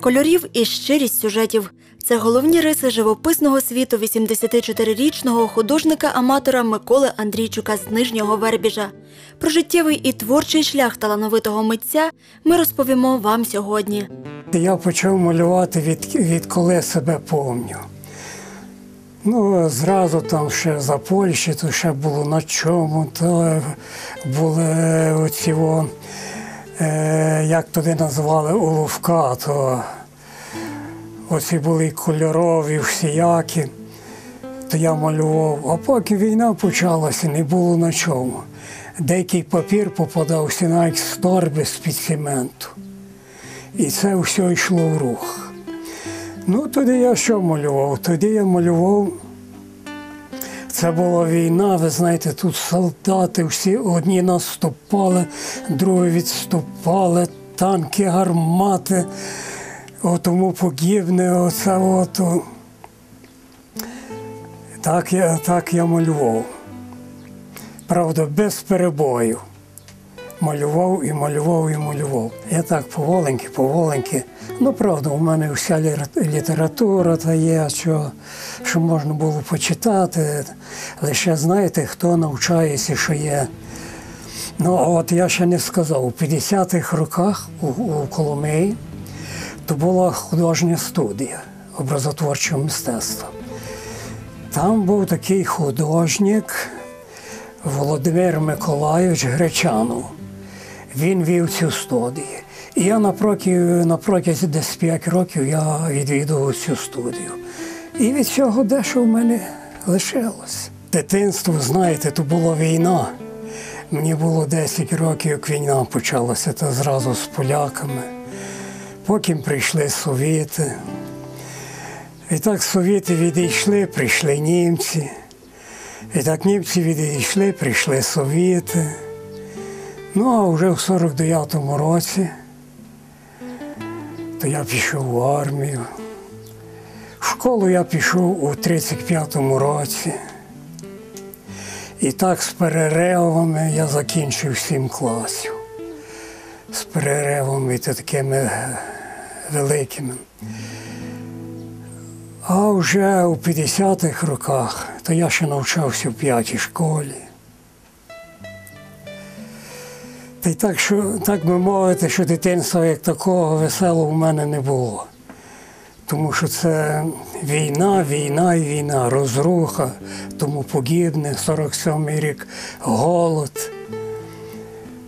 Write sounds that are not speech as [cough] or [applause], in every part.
кольорів і щирість сюжетів. Це головні риси живописного світу 84-річного художника-аматора Миколи Андрійчука з Нижнього Вербіжа. Про життєвий і творчий шлях талановитого митця ми розповімо вам сьогодні. Я почав малювати від, відколи себе помню. Ну, зразу там ще за Польщі, то ще було на чому, то були оці, о, як туди називали, уловка, то оці були кольорові, всіякі. То я малював. А поки війна почалася, не було на чому. Деякий папір попадався навіть з торби з-під цементу. І це все йшло в рух. Ну, тоді я що малював? Тоді я малював. Це була війна, ви знаєте, тут солдати всі одні наступали, другі відступали, танки, гармати, тому подібне, оце от. Так я, так я малював. Правда, без перебою. Малював і малював і малював. Я так поволеньки, поволеньки. Ну, правда, у мене вся література та є, що, що можна було почитати. Лише знаєте, хто навчається, що є. Ну, а от я ще не сказав, у 50-х роках у, у Коломиї то була художня студія образотворчого мистецтва. Там був такий художник Володимир Миколайович Гречанов. Він вів цю студію. І я напроти, на протязі десь 5 років я відвідував цю студію. І від цього дещо в мене лишилось. Дитинство, знаєте, то була війна. Мені було 10 років, як війна почалася, то зразу з поляками. Потім прийшли совєти. І так совєти відійшли, прийшли німці. І так німці відійшли, прийшли совєти. Ну, а вже в 49-му році то я пішов в армію. В школу я пішов у 35-му році. І так з переривами я закінчив сім класів. З переривами та такими е, великими. А вже у 50-х роках, то я ще навчався в п'ятій школі. Й так, що, так би мовити, що дитинства як такого веселого в мене не було. Тому що це війна, війна і війна, розруха, тому подібне, 47-й рік, голод.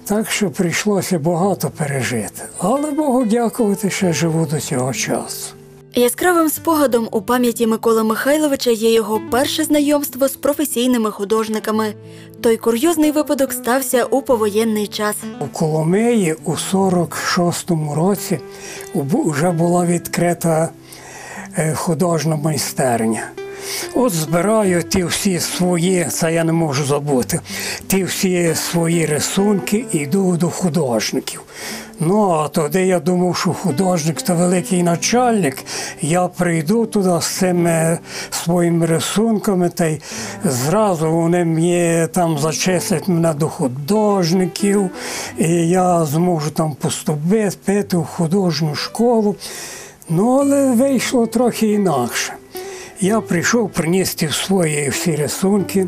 Так що прийшлося багато пережити. Але Богу дякувати, ще живу до цього часу. Яскравим спогадом у пам'яті Миколи Михайловича є його перше знайомство з професійними художниками. Той курйозний випадок стався у повоєнний час. У Коломиї у 46-му році вже була відкрита художна майстерня. От збираю ті всі свої, це я не можу забути, ті всі свої рисунки і йду до художників. Ну, а тоді я думав, що художник це великий начальник. Я прийду туди з цими своїми рисунками, та й зразу вони мені там зачислять мене до художників, і я зможу там поступити пити в художню школу. Ну, але вийшло трохи інакше. Я прийшов, приніс ті свої всі рисунки.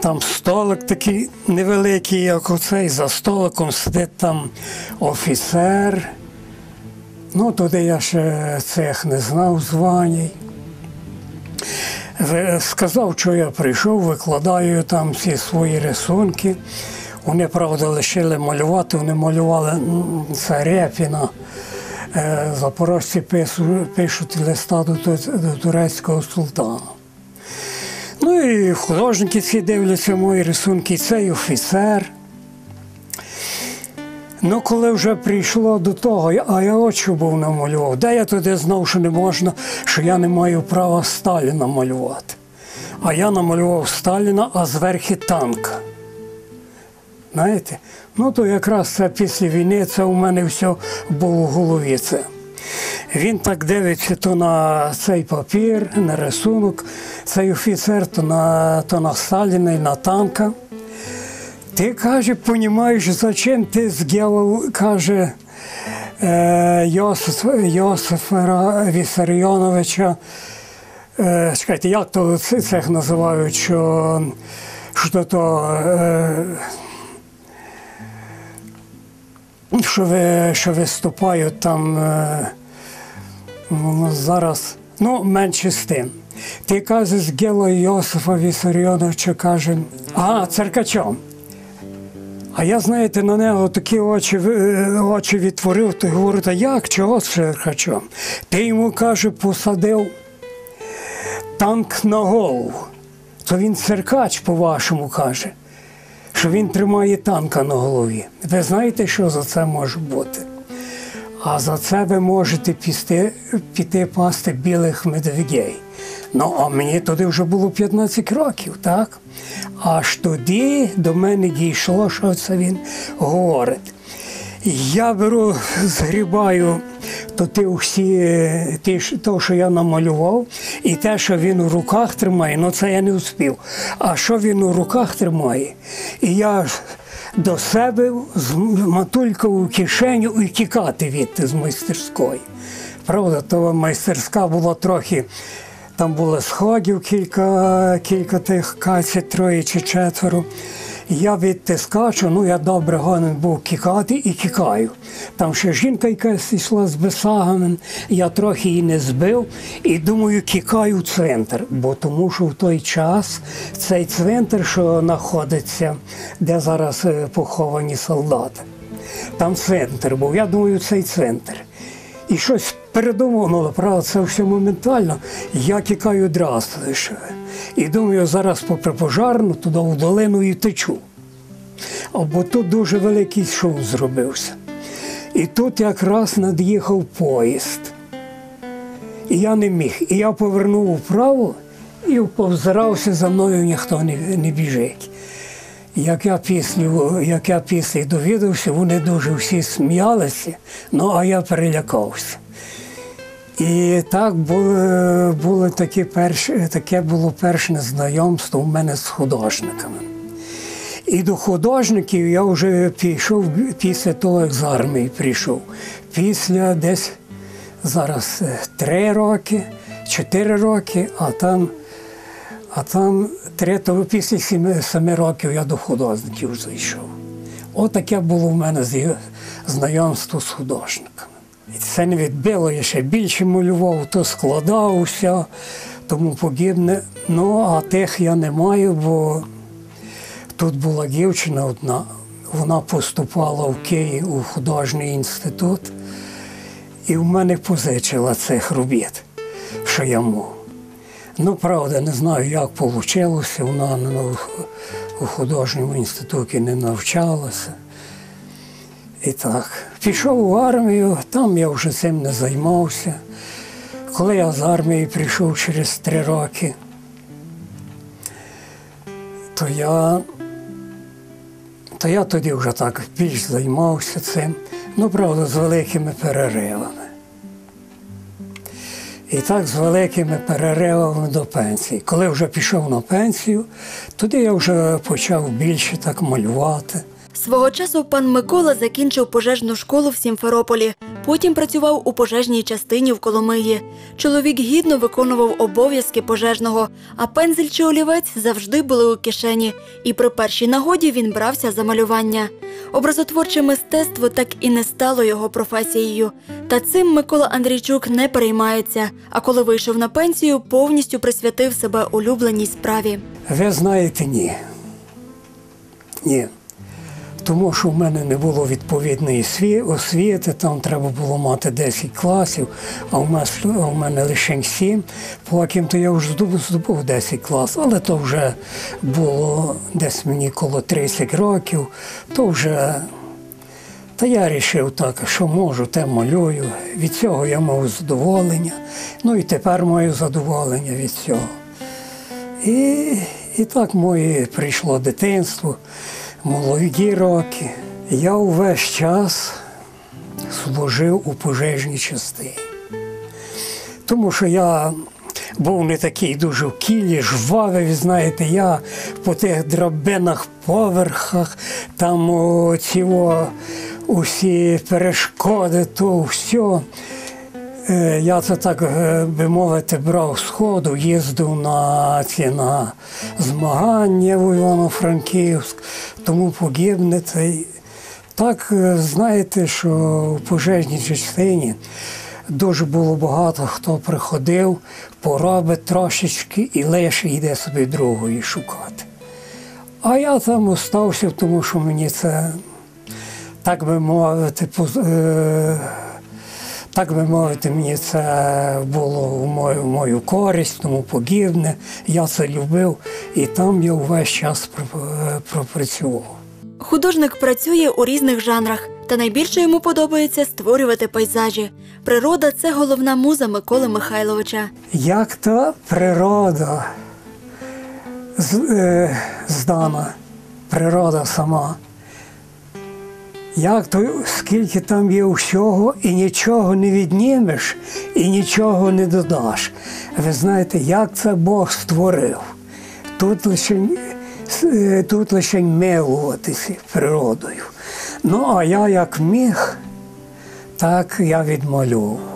Там столик такий невеликий, як оцей, за столиком сидить там офіцер. Ну, туди я ще цих не знав званій. Сказав, що я прийшов, викладаю там всі свої рисунки. Вони, правда, лишили малювати, вони малювали це Репіна. Е, Запорожці пишуть листа до, турецького султана. Ну і художники всі дивляться мої рисунки, цей офіцер. Ну, коли вже прийшло до того, а я що був намалював, де я туди знав, що не можна, що я не маю права Сталіна малювати. А я намалював Сталіна, а зверхи танка. Знаєте? Ну, то якраз це після війни, це у мене все було в голові. Це. Він так дивиться то на цей папір, на рисунок, цей офіцер, то на, то на Сталіна і на танка. Ти каже, понімаєш, зачем ти зробив, каже, е, Йосиф, Йосифа Вісаріоновича. Е, чекайте, як то цих називають, що, що то. Що, ви, що виступають там е, ну, зараз, ну, менше з тим. Ти кажеш з Гело Йосифа Вісаріоновича каже, а, церкачом. А я, знаєте, на нього такі очі, очі відтворив, то говорю, та як, чого з церкачом? Ти йому, каже, посадив танк на голову. То він церкач, по-вашому, каже, що він тримає танка на голові. Ви знаєте, що за це може бути? А за це ви можете піти, піти пасти білих медведей. Ну, а мені тоді вже було 15 років, так? Аж тоді до мене дійшло, що це він говорить. Я беру, згрібаю то ти всі, ті, то, що я намалював, і те, що він у руках тримає, ну це я не успів. А що він у руках тримає? І я до себе з матулька у кишеню і тікати від з майстерської. Правда, то майстерська була трохи. Там було сходів кілька, кілька тих каців, троє чи четверо. Я відтискачу, ну я добре гонен був кікати і кікаю. Там ще жінка якась йшла з бесагами, я трохи її не збив і думаю, кікаю в центр, бо тому що в той час цей центр, що знаходиться, де зараз е, поховані солдати. Там центр був. Я думаю, цей центр. І щось передумало, правда, це все моментально. Я тікаю одразу. ще. І думаю, зараз попри пожарну, туди в долину і течу. А Бо тут дуже великий шум зробився. І тут якраз над'їхав поїзд. І я не міг. І я повернув вправо і повзирався за мною ніхто не, не біжить. Як я після, як я після довідався, вони дуже всі сміялися, ну а я перелякався. І так було, було таке, перше, таке було перше знайомство у мене з художниками. І до художників я вже пішов після того, як з армії прийшов. Після десь зараз е, три роки, чотири роки, а там, а там три, після семи, семи років я до художників зайшов. Отаке було в мене знайомство з художниками. Це не відбило, я ще більше малював, то складав усе, тому подібне. Ну, а тих я не маю, бо Тут була дівчина одна, вона поступала в Київ у художній інститут, і в мене позичила цих робіт, що я мов. Ну, правда, не знаю, як вийшло, вона у художньому інституті не навчалася. І так, пішов в армію, там я вже цим не займався. Коли я з армії прийшов через три роки, то я то я тоді вже так більш займався цим, ну, правда, з великими переривами. І так з великими переривами до пенсії. Коли вже пішов на пенсію, тоді я вже почав більше так малювати. Свого часу пан Микола закінчив пожежну школу в Сімферополі. Потім працював у пожежній частині в Коломиї. Чоловік гідно виконував обов'язки пожежного, а пензель чи олівець завжди були у кишені. І при першій нагоді він брався за малювання. Образотворче мистецтво так і не стало його професією. Та цим Микола Андрійчук не переймається. А коли вийшов на пенсію, повністю присвятив себе улюбленій справі. Ви знаєте, ні. Ні. Тому що в мене не було відповідної освіти, там треба було мати 10 класів, а в мене, а в мене лише 7. Потім то я вже здобув, здобув 10 класів, але то вже було десь мені коло 30 років, то вже. Та я вирішив так, що можу, те малюю. Від цього я мав задоволення. Ну і тепер маю задоволення від цього. І, і так моє прийшло дитинство, молоді роки. Я увесь час служив у пожежній частині. Тому що я був не такий дуже в кілі, жвавий, знаєте, я по тих драбинах, поверхах, там ці усі перешкоди, то все. Я це так е, би мовити брав сходу, їздив на ці на змагання в Івано-Франківськ, тому погибне. Так, е, знаєте, що в пожежній частині дуже було багато хто приходив, поробить трошечки і лише йде собі другої шукати. А я там остався, тому що мені це, так би мовити, е, так би мовити, мені це було в мою, в мою користь, тому подібне. Я це любив, і там я увесь час пр- пропрацював. Художник працює у різних жанрах, та найбільше йому подобається створювати пейзажі. Природа це головна муза Миколи Михайловича. Як та природа з- е, здана, природа сама. Як то, скільки там є всього, і нічого не віднімеш, і нічого не додаш. Ви знаєте, як це Бог створив. Тут лише, е, тут лише милуватися природою. Ну, а я як міг, так я відмалював.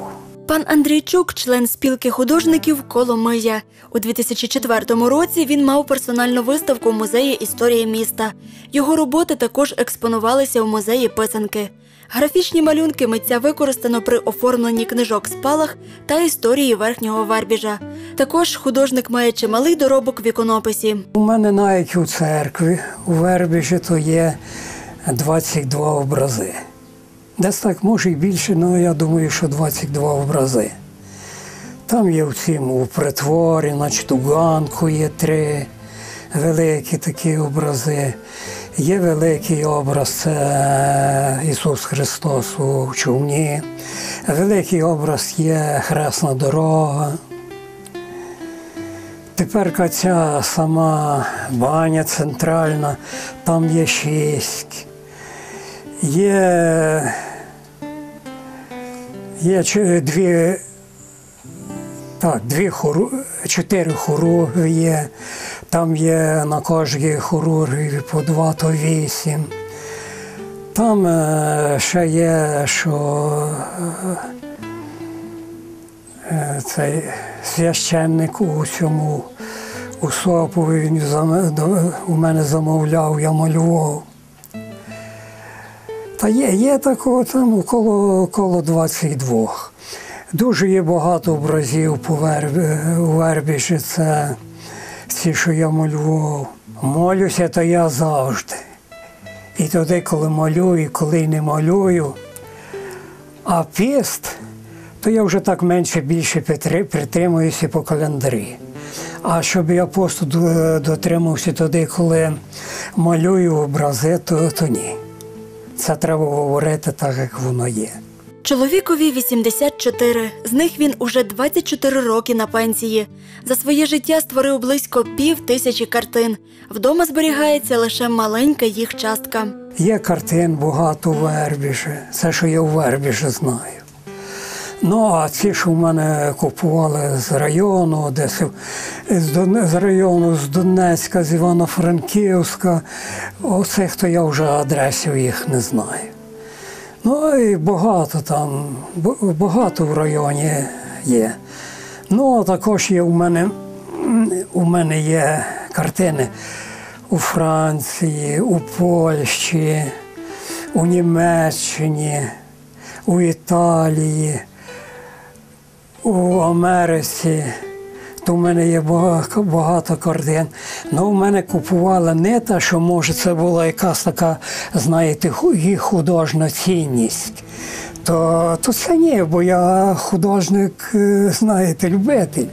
Пан Андрійчук, член спілки художників Коломия. У 2004 році він мав персональну виставку в музеї історії міста. Його роботи також експонувалися у музеї писанки. Графічні малюнки митця використано при оформленні книжок спалах та історії верхнього вербіжа. Також художник має чималий доробок в іконописі. У мене навіть у церкві у Вербіжі то є 22 образи. Десь так може і більше, але я думаю, що 22 образи. Там є в цьому у притворі, значить у ганку є три великі такі образи. Є великий образ це Ісус Христос у човні. Великий образ є Хресна дорога. Тепер ця сама баня центральна, там є шість. Є, є дві, так, дві хору, чотири хірурги є. Там є на кожній хірургії по два, то вісім. Там е, ще є, що е, цей священник у цьому у Сопові він у мене замовляв, я малював. Та є, є такого там около, около 22. Дуже є багато образів по вербі, у вербіші. Це ці, що я малював. Молюся, то я завжди. І тоді, коли малюю, і коли не малюю. А піст, то я вже так менше більше притри- притримуюся по календарі. А щоб я посту дотримався тоді, коли малюю образи, то, то ні. Це треба говорити так, як воно є. Чоловікові 84, з них він уже 24 роки на пенсії. За своє життя створив близько пів тисячі картин. Вдома зберігається лише маленька їх частка. Є картин багато у Вербіші, це що я у Вербіші знаю. Ну, а ці, що в мене купували з району, десь з, з району з Донецька, з Івано-Франківська, оцих то я вже адресів їх не знаю. Ну і багато там, багато в районі є. Ну, а також є у мене, у мене є картини у Франції, у Польщі, у Німеччині, у Італії, у Америці. То в мене є багато, картин. Ну, в мене купували не те, що може це була якась така, знаєте, їх художня цінність. То, то це ні, бо я художник, е, знаєте, любитель.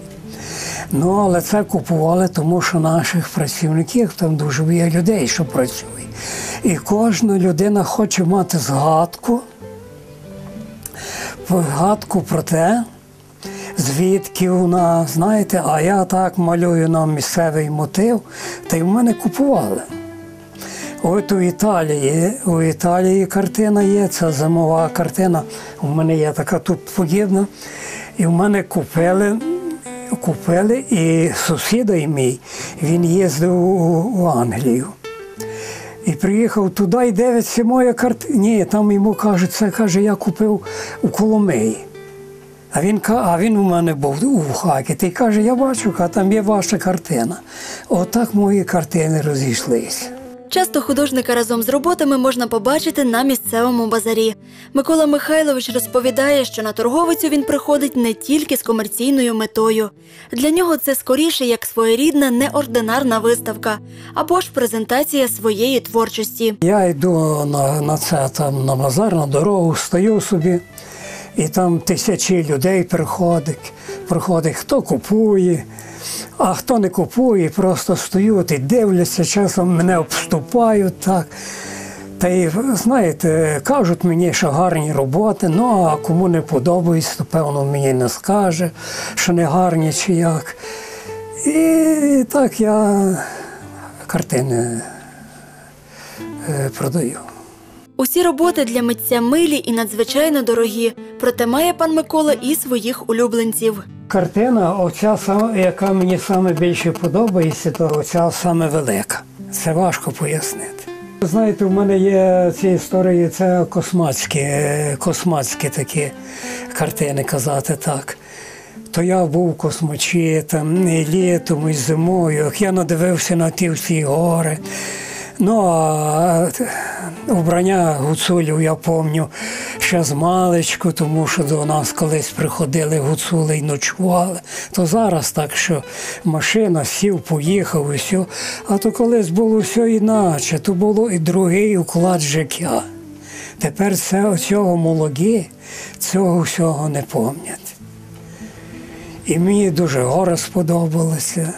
Ну, але це купували, тому що наших працівників там дуже є людей, що працюють. І кожна людина хоче мати згадку, згадку про те, звідки вона, знаєте, а я так малюю нам місцевий мотив, та й в мене купували. От у Італії, у Італії картина є, це зимова картина. У мене є така тут подібна. І в мене купили, купили і сусіда мій, він їздив у Англію. І приїхав туди і дивиться моя картина. Ні, там йому кажуть, це каже, я купив у Коломиї. А він, а він у мене був у хакі. Ти каже, я бачу, а там є ваша картина. Отак мої картини розійшлися. Часто художника разом з роботами можна побачити на місцевому базарі. Микола Михайлович розповідає, що на торговицю він приходить не тільки з комерційною метою. Для нього це скоріше як своєрідна неординарна виставка або ж презентація своєї творчості. Я йду на, на це там на базар, на дорогу, стою собі, і там тисячі людей приходить, приходить, хто купує, а хто не купує, просто стоють і дивляться, часом мене обступають так. Та й знаєте, кажуть мені, що гарні роботи, ну а кому не подобається, то певно мені не скаже, що не гарні чи як. І так я картини е, продаю. Усі роботи для митця милі і надзвичайно дорогі, проте має пан Микола і своїх улюбленців. Картина, оця яка мені саме більше подобається, то оця саме велика. Це важко пояснити. Знаєте, в мене є ці історії, це космацькі, е, космацькі такі картини, казати так. То я був космочитом і літом, і зимою, як я надивився на ті всі гори. Ну, а обрання гуцулів я пам'ятаю ще з маличку, тому що до нас колись приходили гуцули і ночували. То зараз так, що машина сів, поїхав і все. А то колись було все іначе, то було і другий уклад життя. Тепер це цього молоді, цього всього не пам'ятають. І мені дуже гора сподобалася.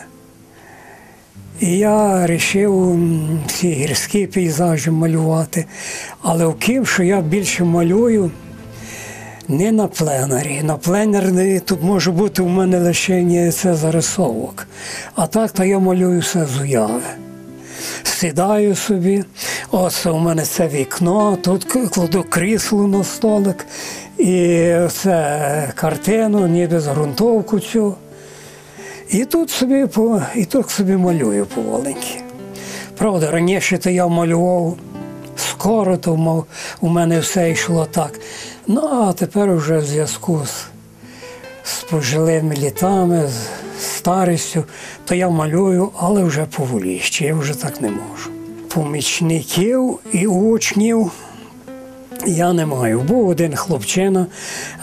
І я вирішив ці гірські пейзажі малювати. Але в вким, що я більше малюю не на пленарі. На пленарі тут може бути у мене лише це зарисовок. А так то я малюю все з уяви. Сідаю собі, ось у мене це вікно, тут кладу крісло на столик, і це картину, ніби з ґрунтовку цю. І тут собі по- і тут собі малюю поволеньки. Правда, раніше то я малював скоро, то мав, у мене все йшло так. Ну а тепер вже в зв'язку з, з пожилими літами, з старістю, то я малюю, але вже поволіще, я вже так не можу. Помічників і учнів я не маю. Був один хлопчина,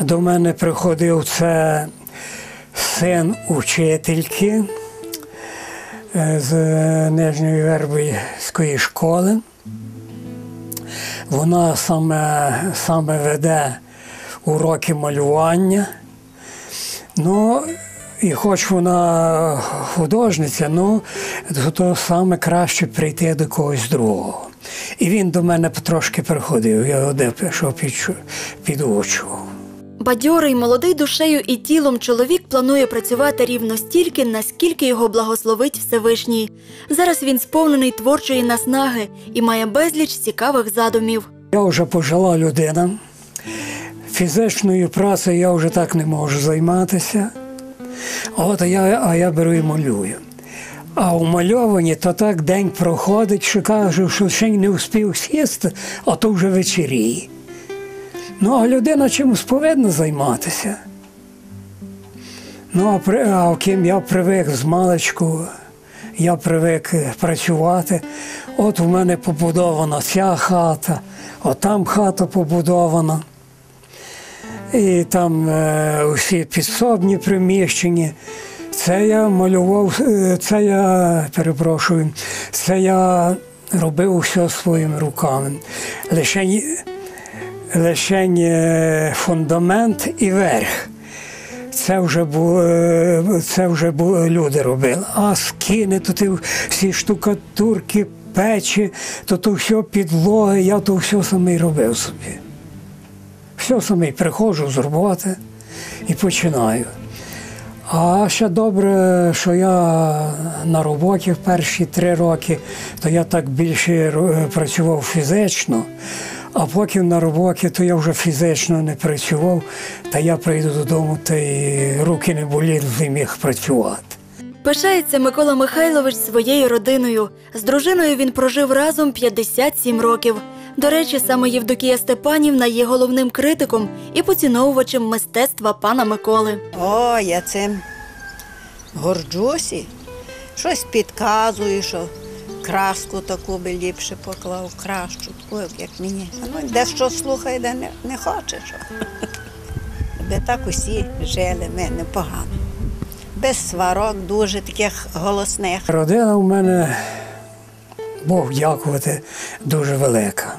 до мене приходив це син учительки е, з Нижньої Вербівської школи. Вона саме, саме веде уроки малювання. Ну, і хоч вона художниця, ну то саме краще прийти до когось другого. І він до мене потрошки приходив, я де пішов підчу- підучував. Бадьорий, молодий душею і тілом чоловік планує працювати рівно стільки, наскільки його благословить Всевишній. Зараз він сповнений творчої наснаги і має безліч цікавих задумів. Я вже пожила людина. Фізичною працею я вже так не можу займатися. От я, а я беру і малюю. А у мальованні то так день проходить, що кажу, що ще не встиг сісти, а то вже вечеріє. Ну, а людина чимось повинна займатися. Ну, а, а ким я привик з маличку, я привик е, працювати. От у мене побудована ця хата, от там хата побудована. І там е, усі підсобні приміщення. Це я малював, е, це я перепрошую, це я робив все своїми руками. Лише, лише е, фундамент і верх. Це вже бу, е, це вже бу, люди робили. А скини, то ті всі штукатурки, печі, то то все підлоги, я то все самий робив собі. Все самий приходжу з роботи і починаю. А ще добре, що я на роботі в перші три роки, то я так більше працював фізично, а поки на роботі, то я вже фізично не працював, та я прийду додому, та й руки не боліли, і міг працювати. Пишається Микола Михайлович своєю родиною. З дружиною він прожив разом 57 років. До речі, саме Євдокія Степанівна є головним критиком і поціновувачем мистецтва пана Миколи. О, я цим горджуся. Щось підказую, що краску таку би ліпше поклав, кращу, таку, як мені. Ну, де що слухає, де не, не хоче. Би так усі жили, ми непогано. Без сварок, дуже таких голосних. Родина в мене, Бог дякувати, дуже велика.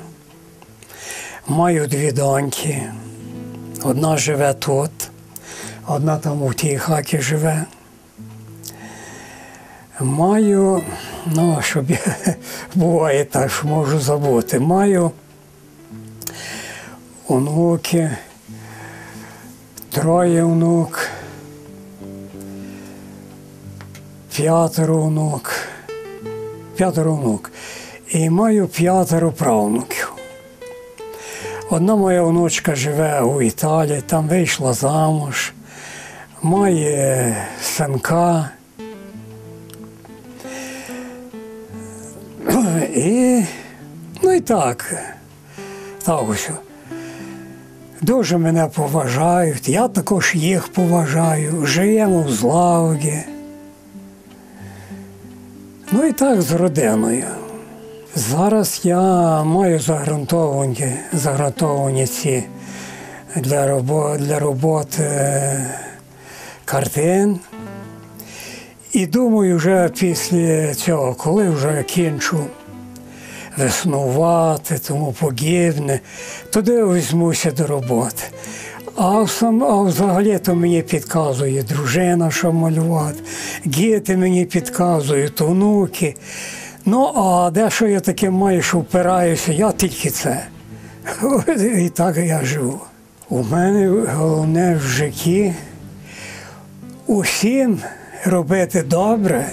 Маю дві доньки. Одна живе тут, одна там у тій хаті живе. Маю, ну, щоб [laughs] буває так, що можу забути. Маю онуки, троє онук. п'ятеро онук, п'ятеро онук. І маю п'ятеро правнуків. Одна моя онучка живе у Італії, там вийшла замуж, має синка. І, ну і так, так ось. Дуже мене поважають, я також їх поважаю, живемо в злагоді. Ну і так з родиною. Зараз я маю загрунтовані, загрунтовані ці для роботи, для роботи е, картин. І думаю, вже після цього, коли вже кінчу веснувати, тому подібне, туди візьмуся до роботи. А, сам, а взагалі то мені підказує дружина, що малювати, діти мені підказують, онуки. Ну, а дещо я таке маю, що впираюся, я тільки це. [laughs] І так я живу. У мене головне в житті усім робити добре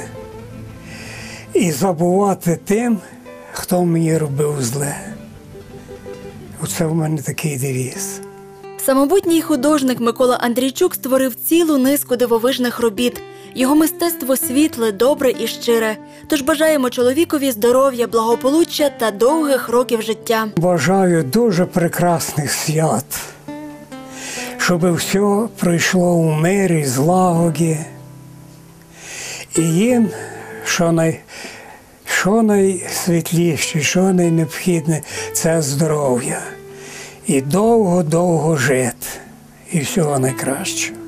і забувати тим, хто мені робив зле. Оце в мене такий девіз. Самобутній художник Микола Андрійчук створив цілу низку дивовижних робіт. Його мистецтво світле, добре і щире. Тож бажаємо чоловікові здоров'я, благополуччя та довгих років життя. Бажаю дуже прекрасних свят, щоб все пройшло у мирі, злагоді. І їм, що, най, що найсвітліше, що найнеобхідне, це здоров'я. І довго-довго жити. І всього найкращого.